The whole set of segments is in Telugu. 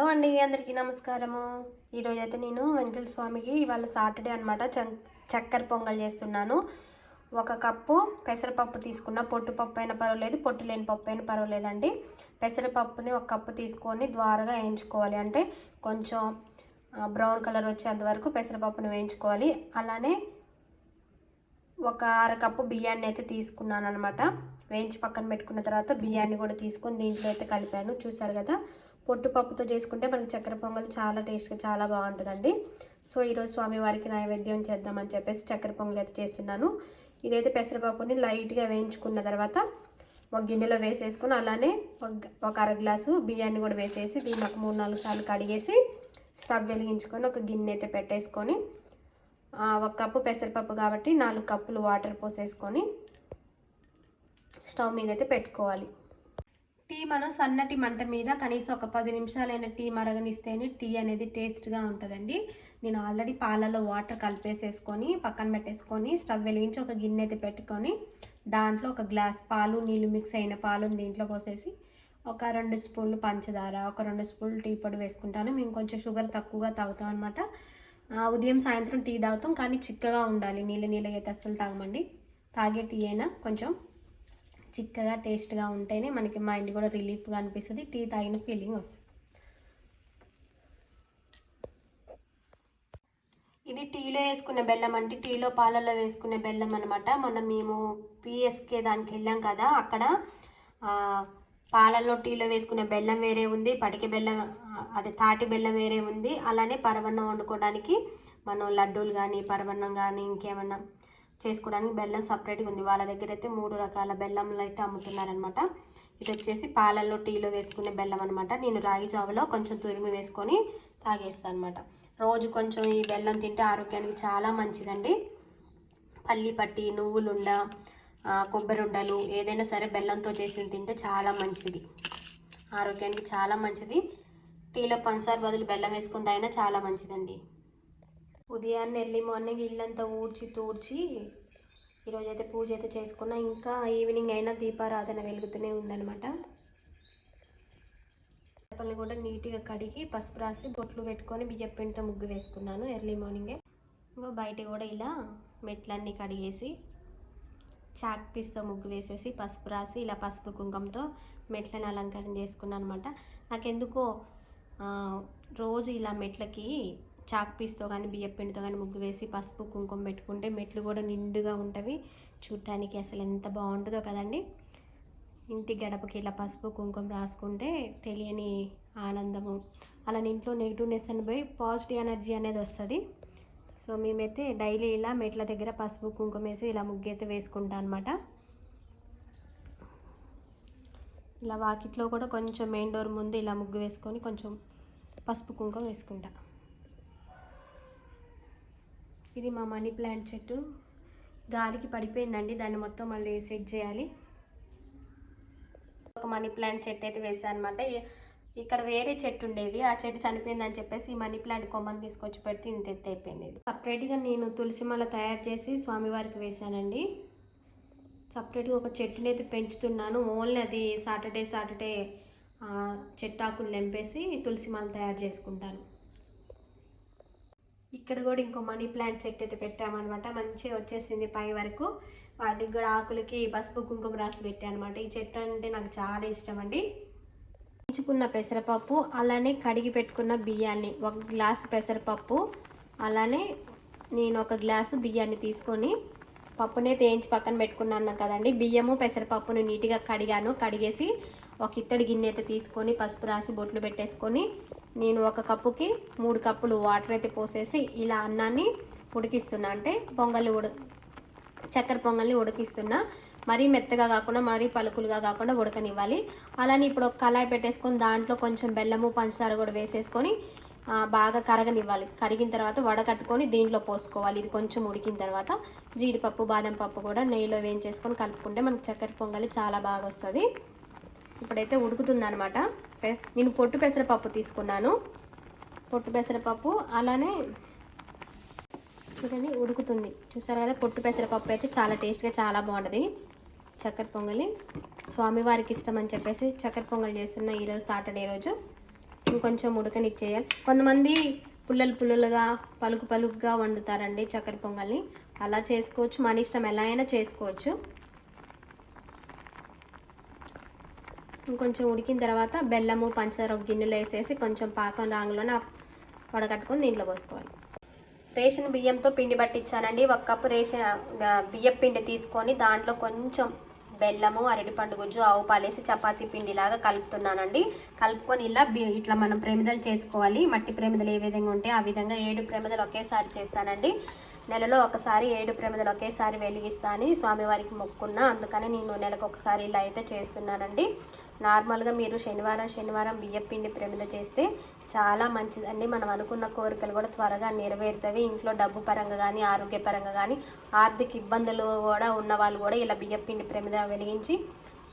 హలో అండి అందరికీ నమస్కారము. ఈరోజు అయితే నేను వెంకటేశ్వర స్వామికి ఇవాళ సాటర్డే అనమాట చక్కెర పొంగల్ చేస్తున్నాను. ఒక కప్పు పెసరపప్పు తీసుకున్న పొట్టు పప్పు అయినా పర్వాలేదు పొట్టు లేని పప్పు అయినా పర్వాలేదండి. పెసరపప్పుని ఒక కప్పు తీసుకొని ద్వారగా వేయించుకోవాలి. అంటే కొంచెం బ్రౌన్ కలర్ వచ్చేంత వరకు పెసరపప్పుని వేయించుకోవాలి. అలానే ఒక అర కప్పు బియ్యాన్ని అయితే తీసుకున్నాను అనమాట వేయించి పక్కన పెట్టుకున్న తర్వాత బియ్యాన్ని కూడా తీసుకొని దీంట్లో అయితే కలిపాను. చూసారు కదా? పొట్టుపప్పుతో చేసుకుంటే మనకి చక్కెర పొంగల్ చాలా టేస్ట్గా చాలా బాగుంటుందండి. సో ఈరోజు స్వామివారికి నైవేద్యం చేద్దామని చెప్పేసి చక్కెర పొంగల్ అయితే చేస్తున్నాను. ఇదైతే పెసరపప్పుని లైట్గా వేయించుకున్న తర్వాత ఒక గిన్నెలో వేసేసుకొని అలానే ఒక అర గ్లాసు బియ్యాన్ని కూడా వేసేసి దీన్ని ఒక మూడు నాలుగు సార్లు కడిగేసి స్టవ్ వెలిగించుకొని ఒక గిన్నె అయితే పెట్టేసుకొని ఒక కప్పు పెసరపప్పు కాబట్టి నాలుగు కప్పులు వాటర్ పోసేసుకొని స్టవ్ మీద అయితే పెట్టుకోవాలి. టీ మనం సన్నటి మంట మీద కనీసం ఒక పది నిమిషాలైన టీ మరగనిస్తేనే టీ అనేది టేస్ట్గా ఉంటుందండి. నేను ఆల్రెడీ పాలలో వాటర్ కలిపేసేసుకొని పక్కన పెట్టేసుకొని స్టవ్ వెలిగించి ఒక గిన్నె అయితే పెట్టుకొని దాంట్లో ఒక గ్లాస్ పాలు నీళ్ళు మిక్స్ అయిన పాలు దీంట్లో పోసేసి ఒక రెండు స్పూన్లు పంచదార ఒక రెండు స్పూన్లు టీ పొడి వేసుకుంటాను. మేము కొంచెం షుగర్ తక్కువగా తాగుతాం అనమాట ఉదయం సాయంత్రం టీ తాగుతాం కానీ చిక్కగా ఉండాలి. నీళ్ళ నీళ్ళ అయితే అస్సలు తాగమండి. తాగే టీ అయినా కొంచెం చిక్కగా టేస్ట్గా ఉంటేనే మనకి మైండ్ కూడా రిలీఫ్గా అనిపిస్తుంది. టీ తాగిన ఫీలింగ్ వస్తుంది. ఇది టీలో వేసుకునే బెల్లం అంటే టీలో పాలల్లో వేసుకునే బెల్లం అనమాట మొన్న మేము పిఎస్కే దానికి వెళ్ళాం కదా అక్కడ పాలల్లో టీలో వేసుకునే బెల్లం వేరే ఉంది పటిక బెల్లం అదే తాటి బెల్లం వేరే ఉంది. అలానే పరవన్నం వండుకోవడానికి మనం లడ్డూలు కానీ పరవన్నం కానీ ఇంకేమన్నా చేసుకోవడానికి బెల్లం సపరేట్గా ఉంది. వాళ్ళ దగ్గర అయితే మూడు రకాల బెల్లంలు అయితే అమ్ముతున్నారనమాట ఇది వచ్చేసి పాలల్లో టీలో వేసుకునే బెల్లం అనమాట నేను రాగి జావలో కొంచెం తురిమి వేసుకొని తాగేస్తాను అనమాట రోజు కొంచెం ఈ బెల్లం తింటే ఆరోగ్యానికి చాలా మంచిదండి. పల్లి పట్టి నువ్వులుండ కొబ్బరి ఉండలు ఏదైనా సరే బెల్లంతో చేసి తింటే చాలా మంచిది. ఆరోగ్యానికి చాలా మంచిది. టీలో పంచదార బదులు బెల్లం వేసుకుని తాగినా చాలా మంచిదండి. ఉదయాన్నే ఎర్లీ మార్నింగ్ ఇల్లంతా ఊడ్చి తూడ్చి ఈరోజు అయితే పూజ అయితే చేసుకున్నా. ఇంకా ఈవినింగ్ అయినా దీపారాధన వెలుగుతూనే ఉందనమాట చేపల్ని కూడా నీట్గా కడిగి పసుపు రాసి బొట్లు పెట్టుకొని బియ్యం పిండితో ముగ్గు వేసుకున్నాను ఎర్లీ మార్నింగే. ఇంకా బయట కూడా ఇలా మెట్లన్నీ కడిగేసి చాక్ పీస్తో ముగ్గు వేసేసి పసుపు రాసి ఇలా పసుపు కుంకంతో మెట్లను అలంకరణ చేసుకున్నాను అనమాట నాకెందుకో రోజు ఇలా మెట్లకి చాక్ పీస్తో కానీ బియ్యం పిండితో కానీ ముగ్గు వేసి పసుపు కుంకుమ పెట్టుకుంటే మెట్లు కూడా నిండుగా ఉంటవి. చూడటానికి అసలు ఎంత బాగుంటుందో కదండి. ఇంటి గడపకి ఇలా పసుపు కుంకుమ రాసుకుంటే తెలియని ఆనందము. అలా ఇంట్లో నెగిటివ్నెస్ అని పోయి పాజిటివ్ ఎనర్జీ అనేది వస్తుంది. సో మేమైతే డైలీ ఇలా మెట్ల దగ్గర పసుపు కుంకుమ వేసి ఇలా ముగ్గైతే వేసుకుంటాం అనమాట ఇలా వాకిట్లో కూడా కొంచెం మెయిన్ డోర్ ముందు ఇలా ముగ్గు వేసుకొని కొంచెం పసుపు కుంకుమ వేసుకుంటాను ఇది మా మనీ ప్లాంట్ చెట్టు. గాలికి పడిపోయిందండి దాన్ని మొత్తం మళ్ళీ సెట్ చేయాలి. ఒక మనీ ప్లాంట్ చెట్టు అయితే వేసాను అనమాట ఇక్కడ వేరే చెట్టు ఉండేది ఆ చెట్టు చనిపోయిందని చెప్పేసి మనీ ప్లాంట్ కొమ్మని తీసుకొచ్చి పెడితే ఇంత ఎత్తు అయిపోయింది సపరేట్గా నేను తులసి మాల తయారు చేసి స్వామివారికి వేశానండి. సపరేట్గా ఒక చెట్టుని అయితే పెంచుతున్నాను. ఓన్లీ అది సాటర్డే సాటర్డే చెట్టాకులు నింపేసి తులసి మాల తయారు చేసుకుంటాను. ఇక్కడ కూడా ఇంకో మనీ ప్లాంట్ చెట్టు అయితే పెట్టామన్నమాట. మంచిగా వచ్చేసింది పై వరకు. వాటికి కూడా ఆకులకి పసుపు కుంకుమ రాసి పెట్టానమాట. ఈ చెట్టు అంటే నాకు చాలా ఇష్టం అండి. పెంచుకున్న పెసరపప్పు అలానే కడిగి పెట్టుకున్న బియ్యాన్ని. ఒక గ్లాసు పెసరపప్పు అలానే నేను ఒక గ్లాసు బియ్యాన్ని తీసుకొని పప్పునే తేయించి పక్కన పెట్టుకున్నాను కదండి. బియ్యము పెసరపప్పును నీట్గా కడిగాను. కడిగేసి ఒక ఇత్తడి గిన్నె అయితే తీసుకొని పసుపు రాసి బొట్లు పెట్టేసుకొని నేను ఒక కప్పుకి మూడు కప్పులు వాటర్ అయితే పోసేసి ఇలా అన్నాన్ని ఉడికిస్తున్నా. అంటే పొంగల్ ఉడ చక్కెర పొంగల్ని ఉడికిస్తున్నా. మరీ మెత్తగా కాకుండా మరీ పలుకులుగా కాకుండా ఉడకనివ్వాలి. అలానే ఇప్పుడు ఒక కళాయి పెట్టేసుకొని దాంట్లో కొంచెం బెల్లము పంచదార కూడా వేసేసుకొని బాగా కరగనివ్వాలి. కరిగిన తర్వాత వడకట్టుకొని దీంట్లో పోసుకోవాలి. ఇది కొంచెం ఉడికిన తర్వాత జీడిపప్పు బాదం పప్పు కూడా నెయ్యిలో వేయించేసుకొని కలుపుకుంటే మనకు చక్కెర పొంగలి చాలా బాగా వస్తుంది. ఇప్పుడైతే ఉడుకుతుంది అనమాట నేను పొట్టు పెసరపప్పు తీసుకున్నాను. పొట్టు పెసరపప్పు అలానే చూడండి ఉడుకుతుంది. చూసారు కదా పొట్టు పెసరపప్పు అయితే చాలా టేస్ట్గా చాలా బాగుంటుంది. చక్కెర పొంగలి స్వామివారికి ఇష్టం అని చెప్పేసి చక్కెర పొంగల్ చేస్తున్న ఈరోజు సాటర్డే రోజు. ఇంకొంచెం ఉడకనిచ్చేయాలి. కొంతమంది పుల్లలు పుల్లలుగా పలుకు పలుకుగా వండుతారండి చక్కెర పొంగల్ని. అలా చేసుకోవచ్చు. మన ఇష్టం ఎలా అయినా చేసుకోవచ్చు. ఇంకొంచెం ఉడికిన తర్వాత బెల్లము పంచదార ఒక గిన్నెలో వేసేసి కొంచెం పాకం రాంగులోనే వడగట్టుకొని దీంట్లో పోసుకోవాలి. రేషన్ బియ్యంతో పిండి పట్టించానండి. ఒక కప్పు రేషన్ బియ్యం పిండి తీసుకొని దాంట్లో కొంచెం బెల్లము అరటిపండు గుజ్జు ఆవు పాలేసి చపాతీ పిండిలాగా కలుపుతున్నానండి. కలుపుకొని ఇలా ఇట్లా మనం ప్రేమిదలు చేసుకోవాలి. మట్టి ప్రేమిదలు ఏ విధంగా ఉంటే ఆ విధంగా ఏడు ప్రేమిదలు ఒకేసారి చేస్తానండి. నెలలో ఒకసారి ఏడు ప్రేమిదలు ఒకేసారి వెలిగిస్తాను స్వామివారికి మొక్కున్నా. అందుకని నేను నెలకు ఒకసారి ఇలా అయితే చేస్తున్నానండి. నార్మల్గా మీరు శనివారం శనివారం బియ్యం పిండి ప్రమిద చేస్తే చాలా మంచిదండి మనం అనుకున్న కోరికలు కూడా త్వరగా నెరవేరుతాయి. ఇంట్లో డబ్బు పరంగా కానీ ఆరోగ్యపరంగా కానీ ఆర్థిక ఇబ్బందులు కూడా ఉన్న వాళ్ళు కూడా ఇలా బియ్యం పిండి ప్రమిద వెలిగించి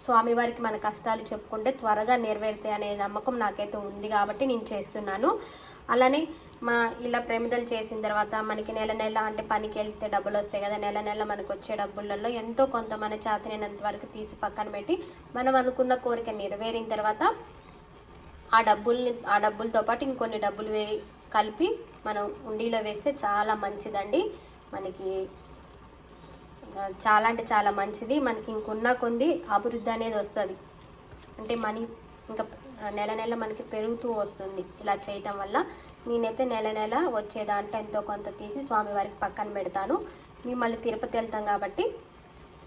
స్వామివారికి మన కష్టాలు చెప్పుకుంటే త్వరగా నెరవేరుతాయి అనే నమ్మకం నాకైతే ఉంది కాబట్టి నేను చేస్తున్నాను. అలానే మా ఇలా ప్రమిదలు చేసిన తర్వాత మనకి నెల నెల అంటే పనికి వెళ్తే డబ్బులు వస్తాయి కదా నెల నెల మనకు వచ్చే డబ్బులలో ఎంతో కొంత మన చేతనైనంత వరకు తీసి పక్కన పెట్టి మనం అనుకున్న కోరిక నెరవేరిన తర్వాత ఆ డబ్బుల్ని ఆ డబ్బులతో పాటు ఇంకొన్ని డబ్బులు వే కలిపి మనం ఉండిలో వేస్తే చాలా మంచిదండి. మనకి చాలా అంటే చాలా మంచిది. మనకి ఇంకున్న కొంది అభివృద్ధి అనేది వస్తుంది. అంటే మనీ ఇంకా నెల నెల మనకి పెరుగుతూ వస్తుంది ఇలా చేయటం వల్ల. నేనైతే నెల నెల వచ్చే దాంట్లో ఎంతో కొంత తీసి స్వామివారికి పక్కన పెడతాను. మేము మళ్ళీ తిరుపతి వెళ్తాం కాబట్టి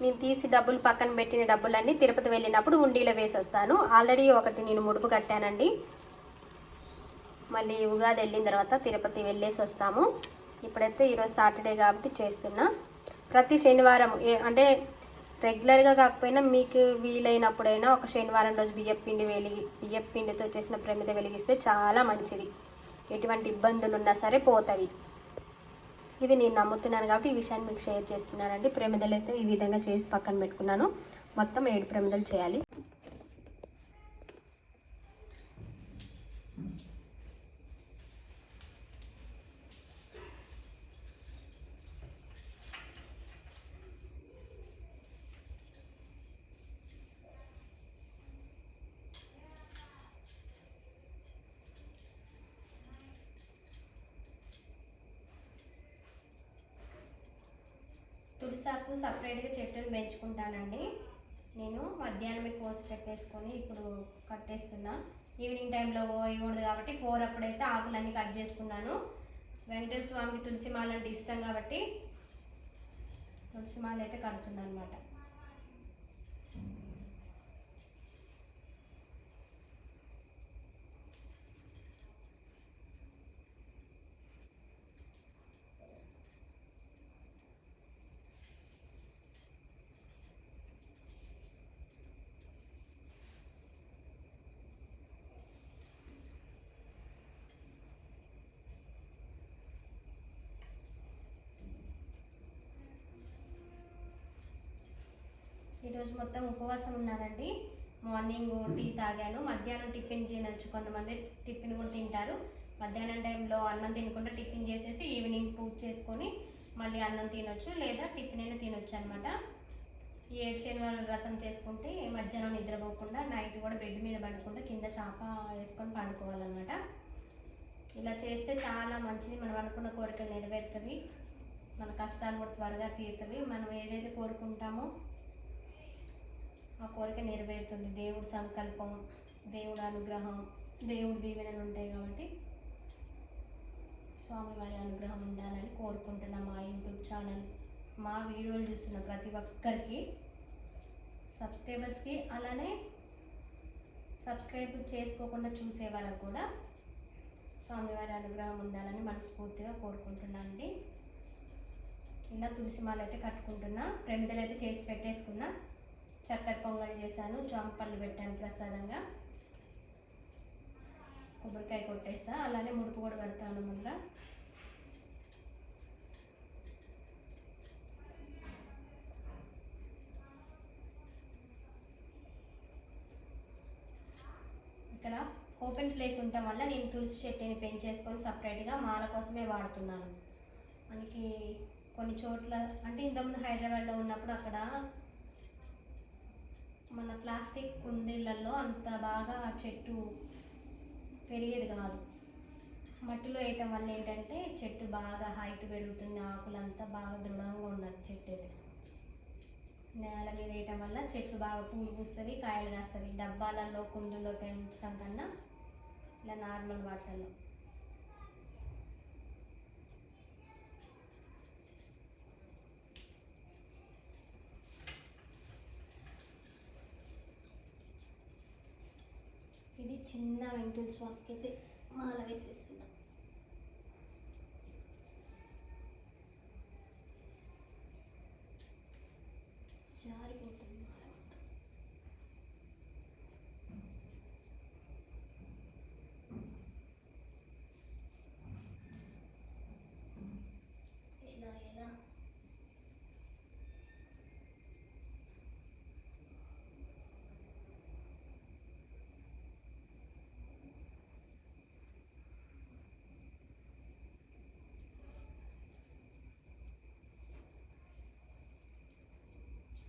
నేను తీసి డబ్బులు పక్కన పెట్టిన డబ్బులన్నీ తిరుపతి వెళ్ళినప్పుడు ఉండీలో వేసి వస్తాను. ఆల్రెడీ ఒకటి నేను ముడుపు కట్టానండి. మళ్ళీ ఉగాది వెళ్ళిన తర్వాత తిరుపతి వెళ్ళేసి వస్తాము. ఇప్పుడైతే ఈరోజు సాటర్డే కాబట్టి చేస్తున్నా. ప్రతి శనివారం అంటే రెగ్యులర్గా కాకపోయినా మీకు వీలైనప్పుడైనా ఒక శనివారం రోజు బియ్యపిండి వెలిగి బియ్యపిండితో చేసిన ప్రమిద వెలిగిస్తే చాలా మంచిది. ఎటువంటి ఇబ్బందులు ఉన్నా సరే పోతవి ఇది నేను నమ్ముతున్నాను కాబట్టి ఈ విషయాన్ని మీకు షేర్ చేస్తున్నానండి. ప్రమిదలు అయితే ఈ విధంగా చేసి పక్కన పెట్టుకున్నాను. మొత్తం ఏడు ప్రమిదలు చేయాలి. తెచ్చుకుంటానండి నేను మధ్యాహ్నమే కోసి పెట్టేసుకొని ఇప్పుడు కట్టేస్తున్నా. ఈవినింగ్ టైంలో పోయకూడదు కాబట్టి ఫోర్ అప్పుడైతే ఆకులన్నీ కట్ చేసుకున్నాను. వెంకటేశ్వర స్వామికి తులసి మాల అంటే ఇష్టం కాబట్టి తులసి అయితే కడుతున్నాను అనమాట ఈరోజు మొత్తం ఉపవాసం ఉన్నానండి మార్నింగ్ టీ తాగాను. మధ్యాహ్నం టిఫిన్ తినచ్చు. కొంతమంది టిఫిన్ కూడా తింటారు. మధ్యాహ్నం టైంలో అన్నం తినకుండా టిఫిన్ చేసేసి ఈవినింగ్ పూజ చేసుకొని మళ్ళీ అన్నం తినొచ్చు లేదా టిఫిన్ అయినా తినొచ్చు అనమాట ఏడు శనివారం వ్రతం చేసుకుంటే మధ్యాహ్నం నిద్రపోకుండా నైట్ కూడా బెడ్ మీద పడకుండా కింద చాప వేసుకొని పండుకోవాలన్నమాట. ఇలా చేస్తే చాలా మంచిది. మనం అనుకున్న కోరికలు నెరవేరుతుంది మన కష్టాలు కూడా త్వరగా తీరుతుంది మనం ఏదైతే కోరుకుంటామో ఆ కోరిక నెరవేరుతుంది. దేవుడి సంకల్పం దేవుడు అనుగ్రహం దేవుడి దీవెనలు ఉంటాయి కాబట్టి స్వామివారి అనుగ్రహం ఉండాలని కోరుకుంటున్నాం మా యూట్యూబ్ ఛానల్ మా వీడియోలు చూస్తున్న ప్రతి ఒక్కరికి సబ్స్క్రైబర్స్కి అలానే సబ్స్క్రైబ్ చేసుకోకుండా చూసే వాళ్ళకు కూడా స్వామివారి అనుగ్రహం ఉండాలని మనస్ఫూర్తిగా కోరుకుంటున్నాను అండి. ఇలా తులసి మాల అయితే కట్టుకుంటున్నా ప్రమిదలు అయితే చేసి పెట్టేసుకున్నా. చక్కెర పొంగల్ చేశాను జాంపళ్ళు పెట్టాను ప్రసాదంగా. కొబ్బరికాయ కొట్టేస్తా అలానే ముడుపు కూడా కడతాను మళ్ళీ ఇక్కడ ఓపెన్ ప్లేస్ ఉండటం వల్ల నేను తులసి చెట్టుని పెంచేసుకొని సపరేట్గా మాల కోసమే వాడుతున్నాను. మనకి కొన్ని చోట్ల అంటే ఇంతకుముందు హైదరాబాద్లో ఉన్నప్పుడు అక్కడ మన ప్లాస్టిక్ కుండీలలో అంత బాగా చెట్టు పెరిగేది కాదు. మట్టిలో వేయటం వల్ల ఏంటంటే చెట్టు బాగా హైట్ పెరుగుతుంది ఆకులంతా బాగా దృఢంగా ఉన్నది చెట్టు నేల మీద వేయటం వల్ల చెట్లు బాగా పూలు పూస్తుంది కాయలు కాస్తుంది డబ్బాలలో కుందుల్లో పెంచడం కన్నా ఇలా నార్మల్ వాటర్లో చిన్న వెంకటేశ్వర స్వామికి అయితే మాల వేసేస్తున్నాం జారిపోతుంది మాల మొత్తం. ఎలా ఎలా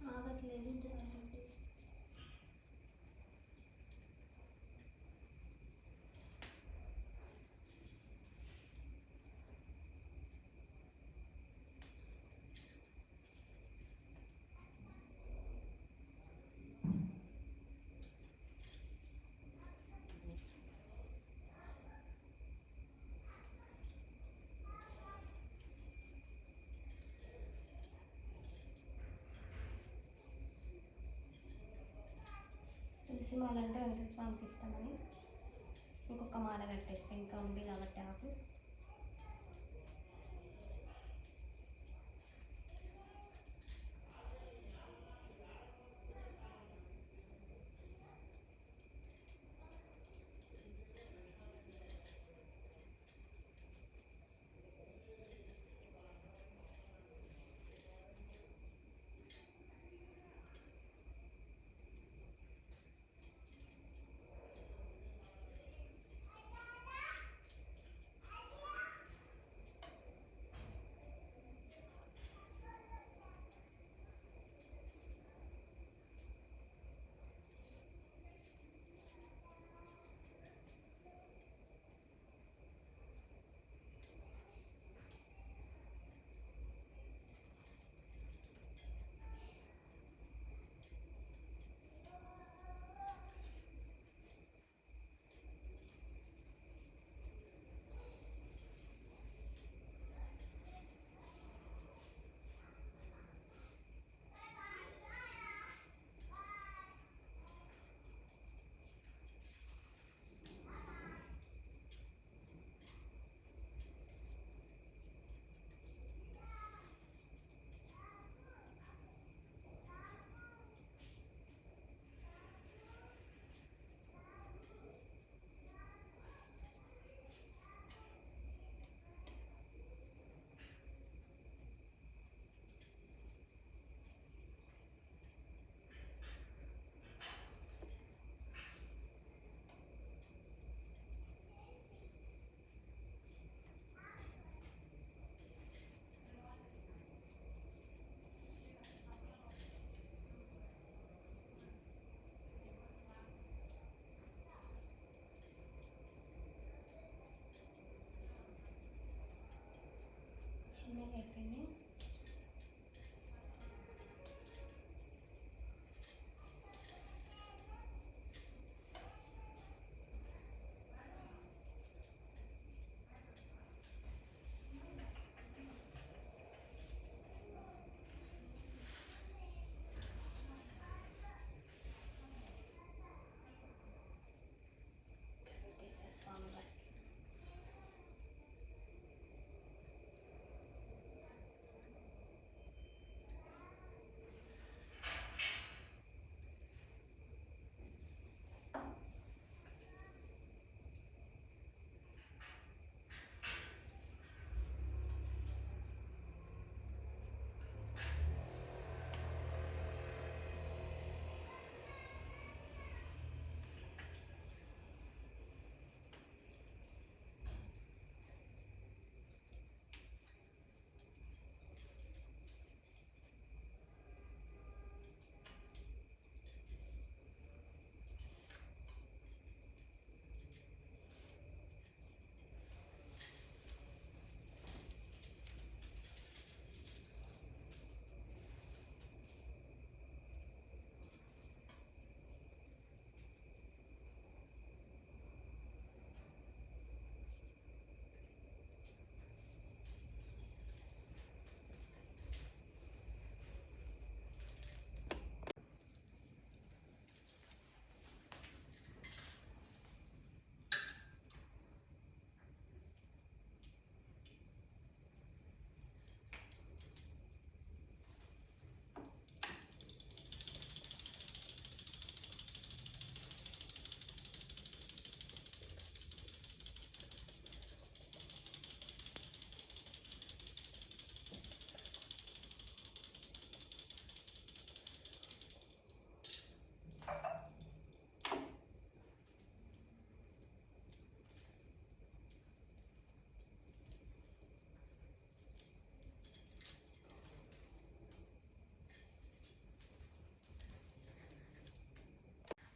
ఆగట్లేదు జాగ్రత్త తులసి మాల అంటే వెంకటేశ్వర స్వామికి ఇష్టమని ఇంకొక మాల కట్టేస్తే ఇంకా ఉంది కాబట్టి ఆకు.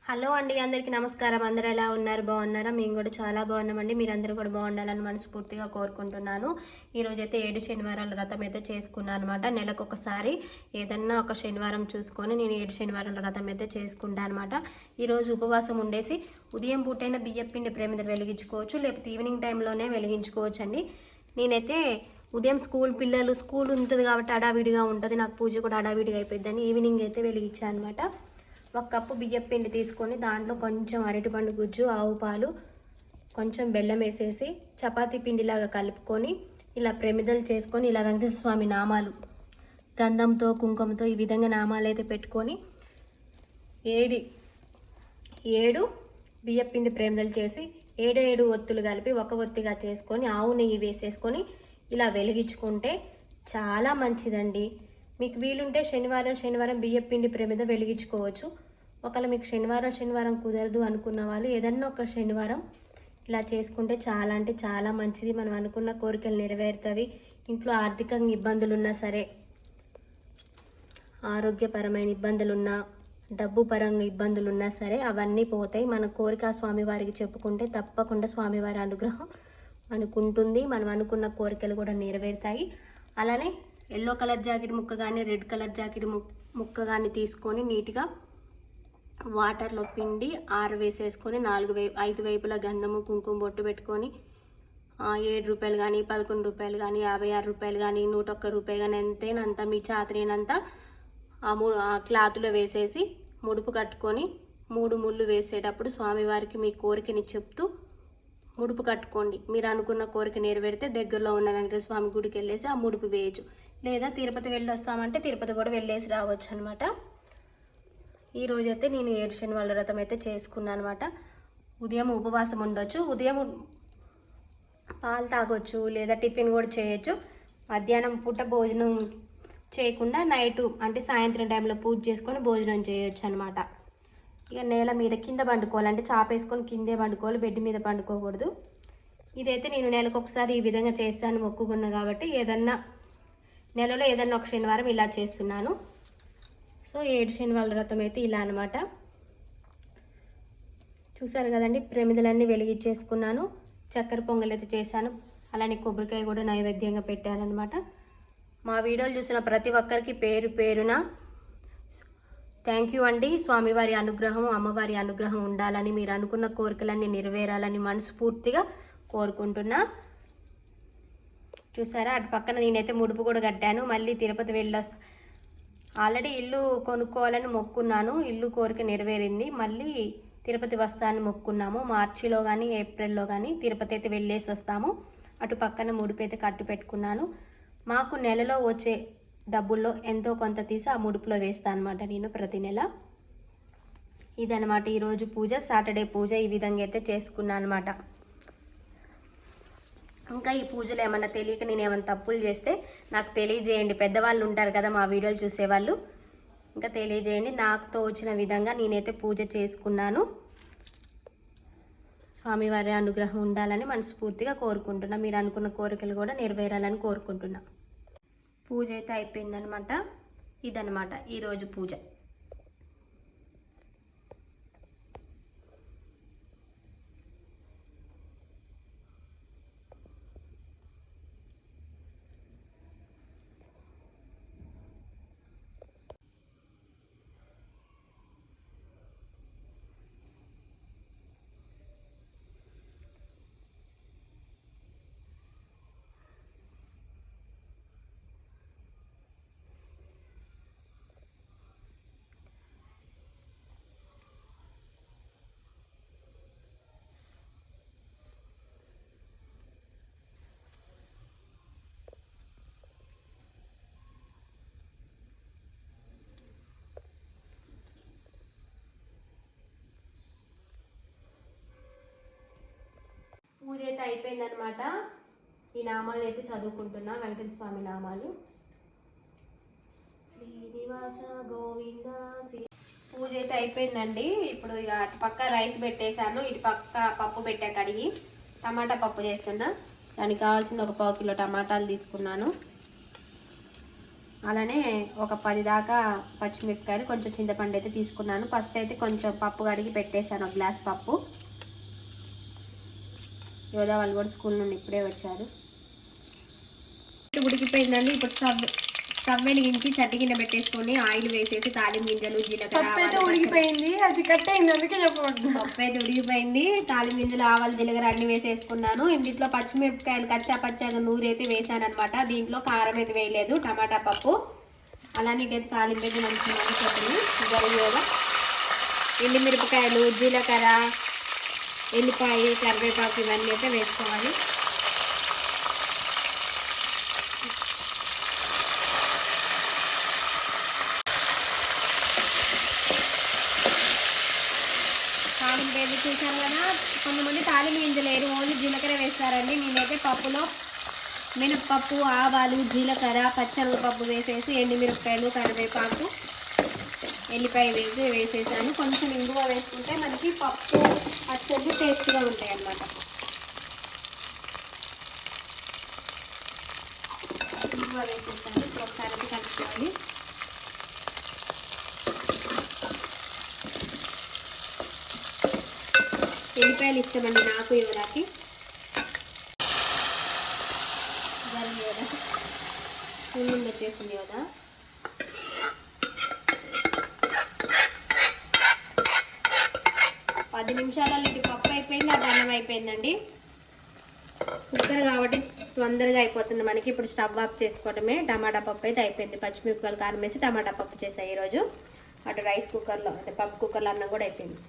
హలో అండి అందరికీ నమస్కారం. అందరూ ఎలా ఉన్నారు? బాగున్నారా? మేము కూడా చాలా బాగున్నామండి. మీరందరూ కూడా బాగుండాలని మనస్ఫూర్తిగా కోరుకుంటున్నాను. ఈరోజు అయితే ఏడు శనివారాల వ్రతం అయితే చేసుకున్నాను అనమాట నెలకు ఒకసారి ఏదన్నా ఒక శనివారం చూసుకొని నేను ఏడు శనివారాల వ్రతం అయితే చేసుకుంటాను అనమాట ఈరోజు ఉపవాసం ఉండేసి ఉదయం పూటైన బియ్యం పిండి ప్రేమిద వెలిగించుకోవచ్చు లేకపోతే ఈవినింగ్ టైంలోనే వెలిగించుకోవచ్చు అండి నేనైతే ఉదయం స్కూల్ పిల్లలు స్కూల్ ఉంటుంది కాబట్టి అడావిడిగా ఉంటుంది. నాకు పూజ కూడా అడావిడిగా అయిపోయిందని ఈవినింగ్ అయితే వెలిగించాను అనమాట ఒక కప్పు బియ్యం పిండి తీసుకొని దాంట్లో కొంచెం అరటిపండు గుజ్జు ఆవు పాలు కొంచెం బెల్లం వేసేసి చపాతీ పిండిలాగా కలుపుకొని ఇలా ప్రమిదలు చేసుకొని ఇలా వెంకటేశ్వర స్వామి నామాలు గంధంతో కుంకుమతో ఈ విధంగా నామాలు అయితే పెట్టుకొని ఏడి ఏడు బియ్యం పిండి ప్రేమదలు చేసి ఏడు ఏడు ఒత్తులు కలిపి ఒక ఒత్తిగా చేసుకొని ఆవు నెయ్యి వేసేసుకొని ఇలా వెలిగించుకుంటే చాలా మంచిదండి. మీకు వీలుంటే శనివారం శనివారం బియ్యం పిండి ప్రేమిద వెలిగించుకోవచ్చు. ఒకవేళ మీకు శనివారం శనివారం కుదరదు అనుకున్న వాళ్ళు ఏదన్నా ఒక శనివారం ఇలా చేసుకుంటే చాలా అంటే చాలా మంచిది. మనం అనుకున్న కోరికలు నెరవేరుతాయి. ఇంట్లో ఆర్థికంగా ఇబ్బందులు ఉన్నా సరే ఆరోగ్యపరమైన ఇబ్బందులున్నా డబ్బు పరంగా ఇబ్బందులు ఉన్నా సరే అవన్నీ పోతాయి. మన కోరిక స్వామివారికి చెప్పుకుంటే తప్పకుండా స్వామివారి అనుగ్రహం మనకుంటుంది మనం అనుకున్న కోరికలు కూడా నెరవేరుతాయి. అలానే ఎల్లో కలర్ జాకెట్ ముక్క కానీ రెడ్ కలర్ జాకెట్ ముక్క కానీ తీసుకొని నీట్గా వాటర్లో పిండి ఆరవేసేసుకొని నాలుగు వై ఐదు వైపుల గంధము కుంకుమ బొట్టు పెట్టుకొని ఏడు రూపాయలు కానీ పదకొండు రూపాయలు కానీ యాభై ఆరు రూపాయలు కానీ నూట ఒక్క రూపాయి కానీ ఎంతేనంత మీ చాతనేనంత ఆ మూ ఆ క్లాత్లో వేసేసి ముడుపు కట్టుకొని మూడు ముళ్ళు వేసేటప్పుడు స్వామివారికి మీ కోరికని చెప్తూ ముడుపు కట్టుకోండి. మీరు అనుకున్న కోరిక నెరవేరితే దగ్గరలో ఉన్న వెంకటేశ్వర స్వామి గుడికి వెళ్ళేసి ఆ ముడుపు వేయచ్చు. లేదా తిరుపతి వెళ్ళి వస్తామంటే తిరుపతి కూడా వెళ్ళేసి రావచ్చు అనమాట ఈరోజు అయితే నేను ఏడు శనివాళ్ళ వ్రతం అయితే చేసుకున్నాను అనమాట ఉదయం ఉపవాసం ఉండొచ్చు ఉదయం పాలు తాగొచ్చు లేదా టిఫిన్ కూడా చేయొచ్చు. మధ్యాహ్నం పూట భోజనం చేయకుండా నైట్ అంటే సాయంత్రం టైంలో పూజ చేసుకొని భోజనం చేయొచ్చు అనమాట ఇక నేల మీద కింద పండుకోవాలంటే చాపేసుకొని కిందే పండుకోవాలి బెడ్ మీద పండుకోకూడదు. ఇదైతే నేను నెలకు ఒకసారి ఈ విధంగా చేస్తాను మొక్కుకున్నా కాబట్టి ఏదన్నా నెలలో ఏదన్నా ఒక శనివారం ఇలా చేస్తున్నాను. సో ఏడు శనివాళ్ళ వ్రతం అయితే ఇలా అనమాట చూసారు కదండి ప్రమిదలన్నీ వెలిగించేసుకున్నాను. చక్కెర పొంగల్ అయితే చేశాను. అలానే కొబ్బరికాయ కూడా నైవేద్యంగా పెట్టానమాట మా వీడియోలు చూసిన ప్రతి ఒక్కరికి పేరు పేరున థ్యాంక్ యూ అండి. స్వామివారి అనుగ్రహం అమ్మవారి అనుగ్రహం ఉండాలని మీరు అనుకున్న కోరికలన్నీ నెరవేరాలని మనస్ఫూర్తిగా కోరుకుంటున్నా. చూసారా అటు పక్కన నేనైతే ముడుపు కూడా కట్టాను. మళ్ళీ తిరుపతి వెళ్ళొస్తా ఆల్రెడీ ఇల్లు కొనుక్కోవాలని మొక్కున్నాను. ఇల్లు కోరిక నెరవేరింది. మళ్ళీ తిరుపతి వస్తానని మొక్కున్నాము. మార్చిలో కానీ ఏప్రిల్లో కానీ తిరుపతి అయితే వెళ్ళేసి వస్తాము. అటు పక్కన ముడుపు అయితే కట్టు పెట్టుకున్నాను. మాకు నెలలో వచ్చే డబ్బుల్లో ఎంతో కొంత తీసి ఆ ముడుపులో వేస్తాను అనమాట నేను ప్రతి నెల. ఇదనమాట ఈరోజు పూజ. సాటర్డే పూజ ఈ విధంగా అయితే చేసుకున్నాను అనమాట ఇంకా ఈ పూజలు ఏమన్నా తెలియక నేను ఏమైనా తప్పులు చేస్తే నాకు తెలియజేయండి. పెద్దవాళ్ళు ఉంటారు కదా మా వీడియోలు చూసేవాళ్ళు. ఇంకా తెలియజేయండి. నాకు వచ్చిన విధంగా నేనైతే పూజ చేసుకున్నాను. స్వామివారి అనుగ్రహం ఉండాలని మనస్ఫూర్తిగా కోరుకుంటున్నా. మీరు అనుకున్న కోరికలు కూడా నెరవేరాలని కోరుకుంటున్నా. పూజ అయితే అయిపోయిందనమాట ఇదనమాట ఈరోజు పూజ పూజ అయితే అయిపోయిందనమాట ఈ నామాలు అయితే చదువుకుంటున్నా వెంకటేశ్వర స్వామి నామాలు. శ్రీనివాస గోవింద పూజ అయితే అయిపోయిందండి. ఇప్పుడు ఇక అటు పక్క రైస్ పెట్టేశాను. ఇటు పక్క పప్పు పెట్టా కడిగి. టమాటా పప్పు చేస్తున్నా. దానికి కావాల్సిన ఒక పావు కిలో టమాటాలు తీసుకున్నాను. అలానే ఒక పది దాకా పచ్చిమిరపకాయలు కొంచెం చింతపండు అయితే తీసుకున్నాను. ఫస్ట్ అయితే కొంచెం పప్పు కడిగి పెట్టేశాను ఒక గ్లాస్ పప్పు. యోధా వాళ్ళు కూడా స్కూల్ నుండి ఇప్పుడే వచ్చారు. ఉడికిపోయిందండి ఇప్పుడు స్టవ్ స్టవ్ వెలిగించి చట్టి కింద పెట్టేసుకొని ఆయిల్ వేసేసి తాలింపు గింజలు జీలకర్ర ఉడికిపోయింది. అది కట్ అయింది. అందుకే చెప్పకూడదు. పప్పు అయితే ఉడికిపోయింది. తాలింపు గింజలు ఆవాలు జీలకర్ర అన్ని వేసేసుకున్నాను. ఇంట్లో పచ్చిమిరపకాయలు కచ్చా పచ్చాగా నూరు అయితే వేసాను అనమాట దీంట్లో కారం అయితే వేయలేదు టమాటా పప్పు. అలానే అయితే తాలింపు అయితే మంచిగా మంచిగా జరిగేగా ఎండుమిరపకాయలు జీలకర్ర ఎల్లిపాయ కరివేపాకు ఇవన్నీ అయితే వేసుకోవాలి. తాలింపు ఏది చూసారు కదా? కొంతమంది తాలింపు గింజలు వేరు ఓన్లీ జీలకర్ర వేస్తారండి. నేనైతే పప్పులో మినప్పప్పు ఆవాలు జీలకర్ర పచ్చనగపప్పు వేసేసి ఎండుమిరపకాయలు కరివేపాకు ఎల్లిపాయ వేసి వేసేసాను. కొంచెం ఇంగువ వేసుకుంటే మనకి పప్పు పచ్చడి టేస్ట్గా ఉంటాయి అన్నమాట. వేసేసాను ఇప్పుడు ఒకసారి కలుపుకోవాలి. ఎల్లిపాయలు ఇష్టమండి నాకు యువరాకి జరిగి కదా. స్కూల్ వచ్చేసింది కదా పది నిమిషాలలో ఇది పప్పు అయిపోయింది అది అన్నం అయిపోయిందండి. కుక్కర్ కాబట్టి తొందరగా అయిపోతుంది మనకి. ఇప్పుడు స్టవ్ ఆఫ్ చేసుకోవడమే టమాటా పప్పు అయితే అయిపోయింది. పచ్చిమిరపకాయలు కారం వేసి టమాటా పప్పు చేసాయి ఈరోజు. అటు రైస్ కుక్కర్లో అంటే పప్పు కుక్కర్లో అన్నం కూడా అయిపోయింది.